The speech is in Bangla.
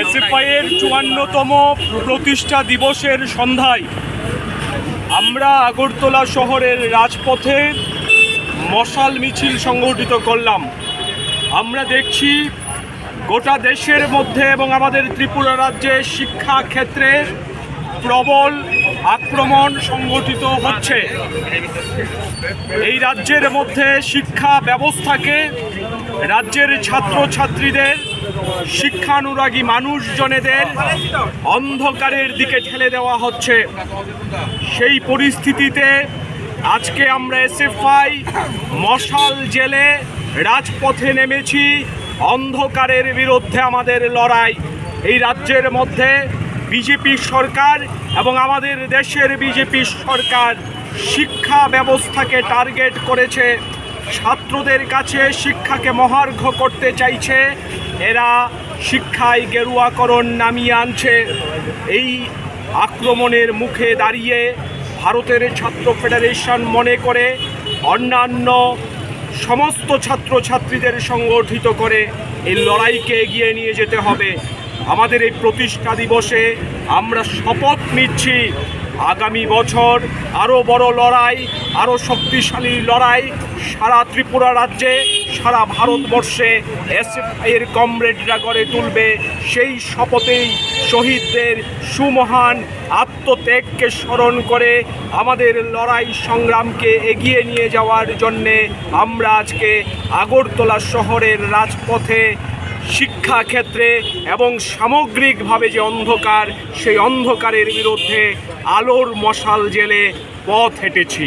এসএফআই এর চুয়ান্নতম প্রতিষ্ঠা দিবসের সন্ধ্যায় আমরা আগরতলা শহরের রাজপথে মশাল মিছিল সংগঠিত করলাম। আমরা দেখছি গোটা দেশের মধ্যে এবং আমাদের ত্রিপুরা রাজ্যে শিক্ষা ক্ষেত্রে প্রবল আক্রমণ সংগঠিত হচ্ছে। এই রাজ্যের মধ্যে শিক্ষা ব্যবস্থাকে রাজ্যের ছাত্রছাত্রীদের শিক্ষানুরাগী মানুষজনেদের অন্ধকারের দিকে ঠেলে দেওয়া হচ্ছে। সেই পরিস্থিতিতে আজকে আমরা এসএফআই মশাল জেলে রাজপথে নেমেছি। অন্ধকারের বিরুদ্ধে আমাদের লড়াই। এই রাজ্যের মধ্যে বিজেপি সরকার এবং আমাদের দেশের বিজেপি সরকার শিক্ষা ব্যবস্থাকে টার্গেট করেছে। ছাত্রদের কাছে শিক্ষাকে মহার্ঘ করতে চাইছে, এরা শিক্ষায় গেরুয়াকরণ নামিয়ে আনছে। এই আক্রমণের মুখে দাঁড়িয়ে ভারতের ছাত্র ফেডারেশন মনে করে, অন্যান্য সমস্ত ছাত্রছাত্রীদের সংগঠিত করে এই লড়াইকে এগিয়ে নিয়ে যেতে হবে। আমাদের এই প্রতিষ্ঠা দিবসে আমরা শপথ নিচ্ছি। আগামী বছর আরও বড় লড়াই আরও শক্তিশালী লড়াই সারা ত্রিপুরা রাজ্যে, সারা ভারতবর্ষে এসএফআইয়ের কমরেডরা গড়ে তুলবে। সেই শপথেই শহীদদের সুমহান আত্মত্যাগকে স্মরণ করে আমাদের লড়াই সংগ্রামকে এগিয়ে নিয়ে যাওয়ার জন্যে আমরা আজকে আগরতলা শহরের রাজপথে শিক্ষা ক্ষেত্রে এবং সামগ্রিকভাবে যে অন্ধকার সেই অন্ধকারের বিরুদ্ধে আলোর মশাল জেলে পথ হেঁটেছি।